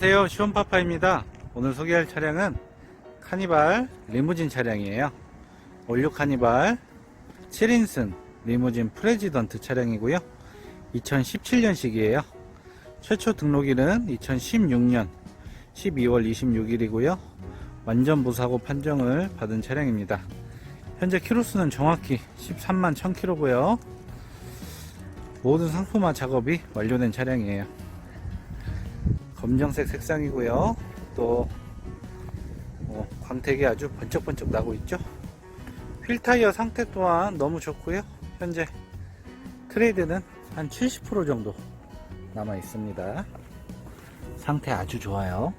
안녕하세요. 시원파파입니다. 오늘 소개할 차량은 카니발 리무진 차량이에요. 올류 카니발 7인승 리무진 프레지던트 차량이고요. 2017년식이에요. 최초 등록일은 2016년 12월 26일이고요. 완전 무사고 판정을 받은 차량입니다. 현재 키로수는 정확히 13만 1000km고요 모든 상품화 작업이 완료된 차량이에요 검정색 색상이고요. 또 어, 광택이 아주 번쩍번쩍 나고 있죠. 휠 타이어 상태 또한 너무 좋고요. 현재 트레이드는 한 70% 정도 남아 있습니다. 상태 아주 좋아요.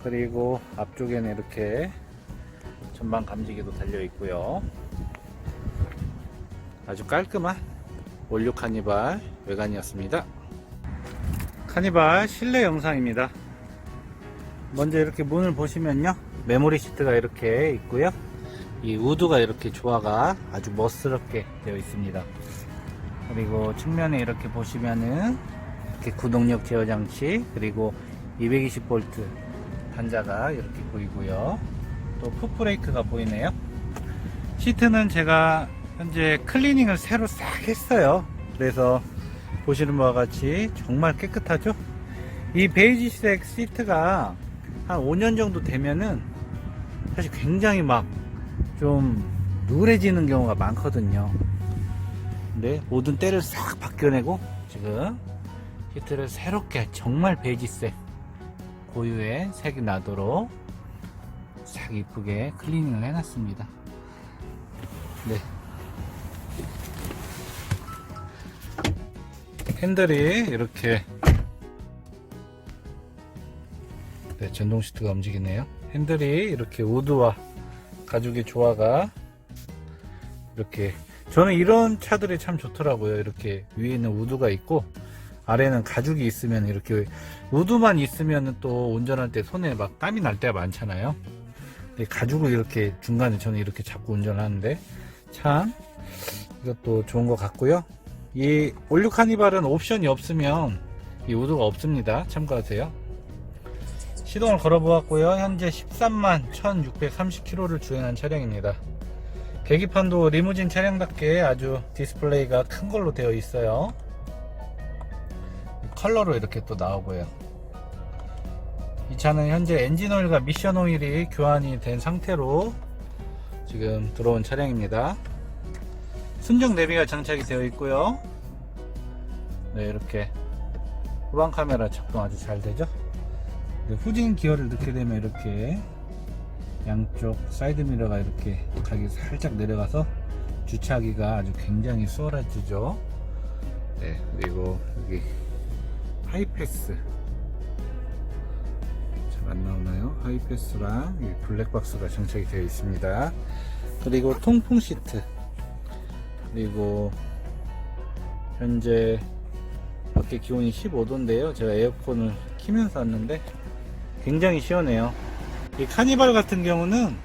그리고 앞쪽에는 이렇게 전방 감지기도 달려 있고요. 아주 깔끔한 올류 카니발 외관이었습니다. 카니발 실내 영상입니다. 먼저 이렇게 문을 보시면요. 메모리 시트가 이렇게 있고요. 이 우드가 이렇게 조화가 아주 멋스럽게 되어 있습니다. 그리고 측면에 이렇게 보시면은 이렇게 구동력 제어 장치 그리고 220V 단자가 이렇게 보이고요. 또 풋브레이크가 보이네요. 시트는 제가 현재 클리닝을 새로 싹 했어요. 그래서 보시는 바와 같이 정말 깨끗하죠? 이 베이지색 시트가 한 5년 정도 되면은 사실 굉장히 막 좀 누래지는 경우가 많거든요. 근데 모든 때를 싹 바뀌어내고 지금 시트를 새롭게 정말 베이지색 고유의 색이 나도록 싹 이쁘게 클리닝을 해놨습니다. 네. 핸들이 이렇게 네, 전동 시트가 움직이네요. 핸들이 이렇게 우드와 가죽의 조화가 이렇게 저는 이런 차들이 참 좋더라고요. 이렇게 위에는 우드가 있고 아래는 가죽이 있으면 이렇게 우드만 있으면 또 운전할 때 손에 막 땀이 날 때가 많잖아요. 가죽을 이렇게 중간에 저는 이렇게 잡고 운전하는데 참 이것도 좋은 것 같고요. 이 올류 카니발은 옵션이 없으면 이 우드가 없습니다. 참고하세요. 시동을 걸어보았고요. 현재 13만 1630km를 주행한 차량입니다. 계기판도 리무진 차량답게 아주 디스플레이가 큰 걸로 되어 있어요. 컬러로 이렇게 또 나오고요. 이 차는 현재 엔진 오일과 미션 오일이 교환이 된 상태로 지금 들어온 차량입니다. 순정 내비가 장착이 되어 있고요. 네, 이렇게 후방 카메라 작동 아주 잘 되죠. 네, 후진 기어를 넣게 되면 이렇게 양쪽 사이드 미러가 이렇게 각이 살짝 내려가서 주차하기가 아주 굉장히 수월해지죠. 네, 그리고 여기 하이패스 잘 안 나오나요? 하이패스랑 이 블랙박스가 장착이 되어 있습니다. 그리고 통풍 시트 그리고 현재 밖에 기온이 15도인데요. 제가 에어컨을 키면서 왔는데 굉장히 시원해요. 이 카니발 같은 경우는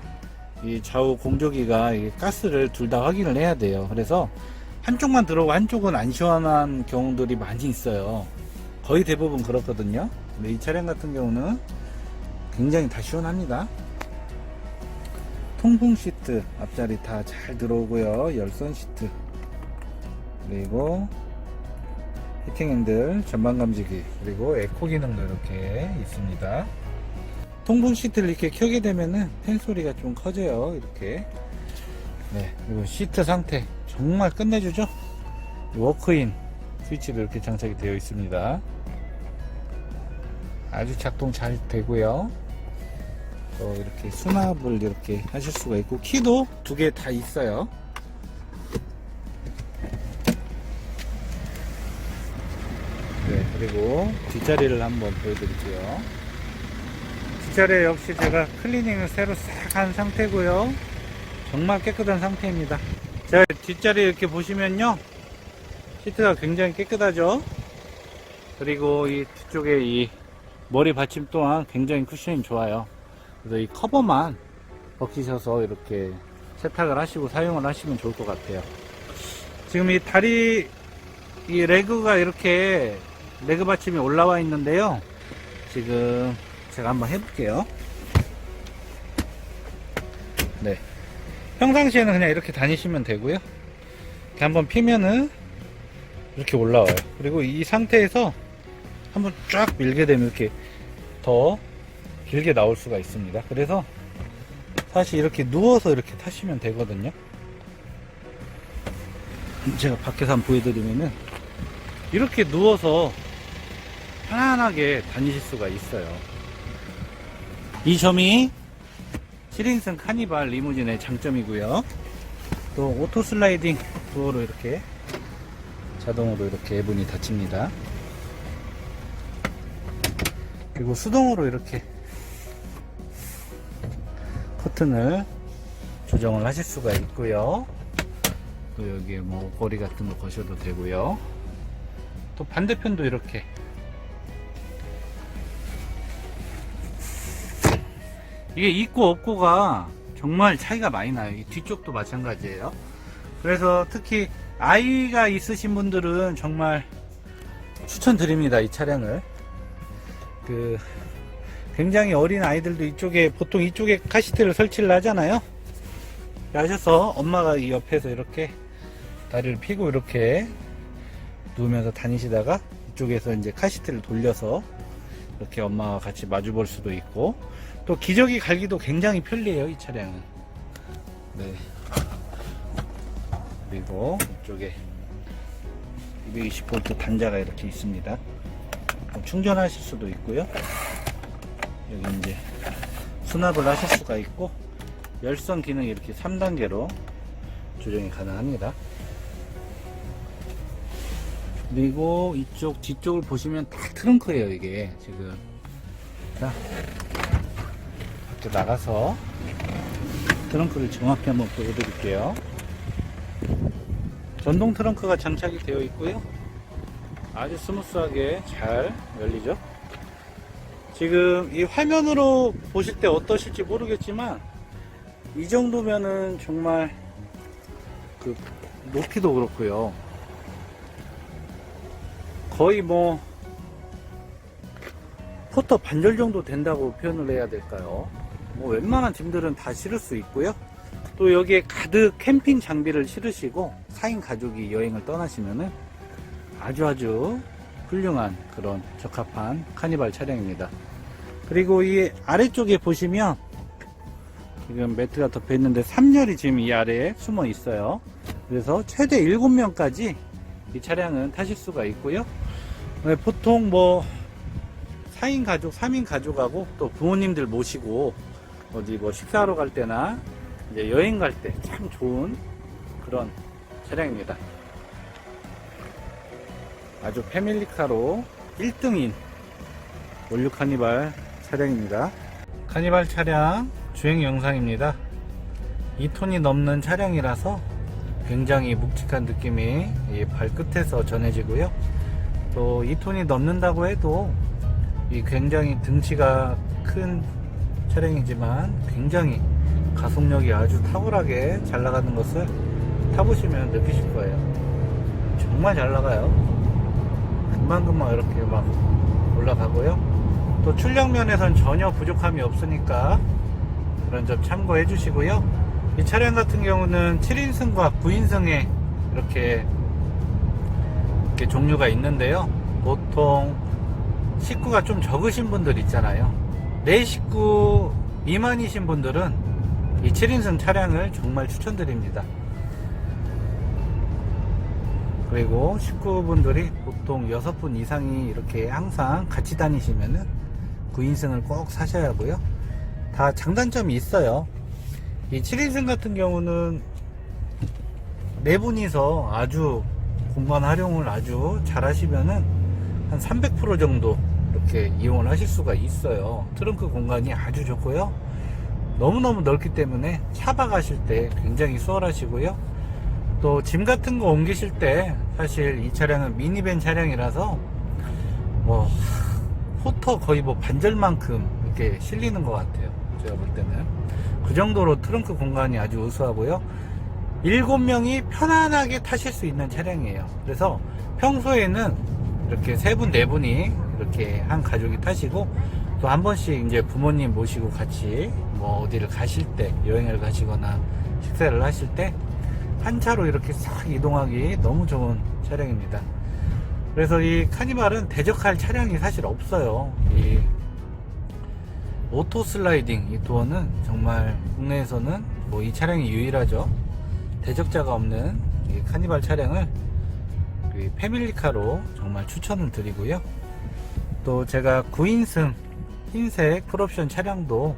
이 좌우 공조기가 이 가스를 둘 다 확인을 해야 돼요. 그래서 한쪽만 들어오고 한쪽은 안 시원한 경우들이 많이 있어요. 거의 대부분 그렇거든요. 근데 이 차량 같은 경우는 굉장히 다 시원합니다. 통풍 시트 앞자리 다 잘 들어오고요. 열선 시트 그리고 히팅 핸들 전방 감지기 그리고 에코 기능도 이렇게 있습니다. 통풍 시트를 이렇게 켜게 되면은 팬 소리가 좀 커져요. 이렇게 네 그리고 시트 상태 정말 끝내주죠. 워크인 스위치도 이렇게 장착이 되어 있습니다. 아주 작동 잘 되고요. 또 이렇게 수납을 이렇게 하실 수가 있고 키도 두 개 다 있어요. 네, 그리고 뒷자리를 한번 보여드릴게요. 뒷자리 역시 제가 클리닝을 새로 싹 한 상태고요. 정말 깨끗한 상태입니다. 자, 뒷자리 이렇게 보시면요. 시트가 굉장히 깨끗하죠. 그리고 이 뒤쪽에 이 머리 받침 또한 굉장히 쿠션이 좋아요. 그래서 이 커버만 벗기셔서 이렇게 세탁을 하시고 사용을 하시면 좋을 것 같아요. 지금 이 다리 이 레그가 이렇게 레그 받침이 올라와 있는데요. 지금 제가 한번 해볼게요. 네. 평상시에는 그냥 이렇게 다니시면 되고요. 이렇게 한번 피면은 이렇게 올라와요. 그리고 이 상태에서 한번 쫙 밀게 되면 이렇게 더 길게 나올 수가 있습니다. 그래서 사실 이렇게 누워서 이렇게 타시면 되거든요. 제가 밖에서 한번 보여드리면은 이렇게 누워서 편안하게 다니실 수가 있어요. 이 점이 7인승 카니발 리무진의 장점이고요. 또 오토 슬라이딩 도어로 이렇게 자동으로 이렇게 문이 닫힙니다. 그리고 수동으로 이렇게 커튼을 조정을 하실 수가 있고요. 또 여기에 뭐 고리 같은 거 거셔도 되고요. 또 반대편도 이렇게 이게 있고 없고가 정말 차이가 많이 나요. 이 뒤쪽도 마찬가지예요. 그래서 특히 아이가 있으신 분들은 정말 추천드립니다. 이 차량을. 그 굉장히 어린 아이들도 이쪽에 보통 이쪽에 카시트를 설치를 하잖아요. 하셔서 엄마가 이 옆에서 이렇게 다리를 펴고 이렇게 누우면서 다니시다가 이쪽에서 이제 카시트를 돌려서 이렇게 엄마와 같이 마주 볼 수도 있고 또 기저귀 갈기도 굉장히 편리해요 이 차량은. 네. 그리고 이쪽에 220V 단자가 이렇게 있습니다. 뭐 충전하실 수도 있고요 여기 이제 수납을 하실 수가 있고 열선 기능이 이렇게 3단계로 조정이 가능합니다. 그리고 이쪽 뒤쪽을 보시면 다 트렁크예요 이게. 지금. 자 밖에 나가서 트렁크를 정확히 한번 보여드릴게요. 전동 트렁크가 장착이 되어 있고요. 아주 스무스하게 잘 열리죠 지금 이 화면으로 보실 때 어떠실지 모르겠지만 이 정도면은 정말 그 높이도 그렇고요 거의 뭐 포터 반절 정도 된다고 표현을 해야 될까요? 뭐 웬만한 짐들은 다 실을 수 있고요. 또 여기에 가득 캠핑 장비를 실으시고 4인 가족이 여행을 떠나시면은 아주 아주 훌륭한 그런 적합한 카니발 차량입니다. 그리고 이 아래쪽에 보시면 지금 매트가 덮여 있는데 3열이 지금 이 아래에 숨어 있어요. 그래서 최대 7명까지 이 차량은 타실 수가 있고요. 네, 보통 뭐 4인 가족, 3인 가족하고 또 부모님들 모시고 어디 뭐 식사하러 갈 때나 이제 여행 갈 때 참 좋은 그런 차량입니다. 아주 패밀리카로 1등인 올류 카니발 차량입니다. 카니발 차량 주행 영상입니다. 2톤이 넘는 차량이라서 굉장히 묵직한 느낌이 이 발끝에서 전해지고요. 또 2톤이 넘는다고 해도 이 굉장히 등치가 큰 차량이지만 굉장히 가속력이 아주 탁월하게 잘 나가는 것을 타보시면 느끼실 거예요. 정말 잘 나가요. 금방금방 이렇게 막 올라가고요. 또 출력 면에선 전혀 부족함이 없으니까 그런 점 참고해 주시고요. 이 차량 같은 경우는 7인승과 9인승에 이렇게, 이렇게 종류가 있는데요. 보통 식구가 좀 적으신 분들 있잖아요. 내 식구 미만이신 분들은 이 7인승 차량을 정말 추천드립니다. 그리고 식구분들이 보통 6분 이상이 이렇게 항상 같이 다니시면은 9인승을 꼭 사셔야 하고요. 다 장단점이 있어요. 이 7인승 같은 경우는 네 분이서 아주 공간 활용을 아주 잘 하시면은 한 300% 정도 이렇게 이용을 하실 수가 있어요. 트렁크 공간이 아주 좋고요. 너무너무 넓기 때문에 차박 하실 때 굉장히 수월하시고요. 또 짐 같은 거 옮기실 때 사실 이 차량은 미니밴 차량이라서 뭐 포터 거의 뭐 반절만큼 이렇게 실리는 것 같아요. 제가 볼 때는. 그 정도로 트렁크 공간이 아주 우수하고요. 7명이 편안하게 타실 수 있는 차량이에요. 그래서 평소에는 이렇게 세 분, 네 분이 이렇게 한 가족이 타시고 또 한 번씩 이제 부모님 모시고 같이 뭐 어디를 가실 때 여행을 가시거나 식사를 하실 때 한 차로 이렇게 싹 이동하기 너무 좋은 차량입니다. 그래서 이 카니발은 대적할 차량이 사실 없어요. 이 오토 슬라이딩 이 도어는 정말 국내에서는 뭐 이 차량이 유일하죠. 대적자가 없는 이 카니발 차량을 그 패밀리카로 정말 추천을 드리고요. 또 제가 9인승 흰색 풀옵션 차량도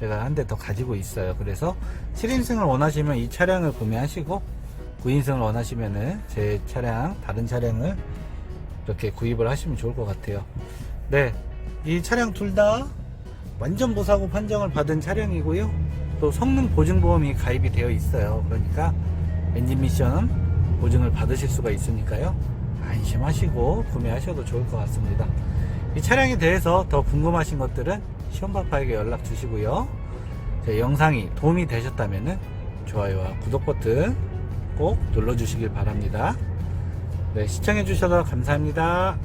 제가 한 대 더 가지고 있어요. 그래서 7인승을 원하시면 이 차량을 구매하시고 9인승을 원하시면은 제 차량, 다른 차량을 이렇게 구입을 하시면 좋을 것 같아요. 네. 이 차량 둘 다 완전 무사고 판정을 받은 차량이고요. 또 성능 보증보험이 가입이 되어 있어요. 그러니까 엔진 미션 보증을 받으실 수가 있으니까요. 안심하시고 구매하셔도 좋을 것 같습니다. 이 차량에 대해서 더 궁금하신 것들은 시험파파에게 연락 주시고요. 제 영상이 도움이 되셨다면 좋아요와 구독 버튼 꼭 눌러주시길 바랍니다. 네, 시청해주셔서 감사합니다.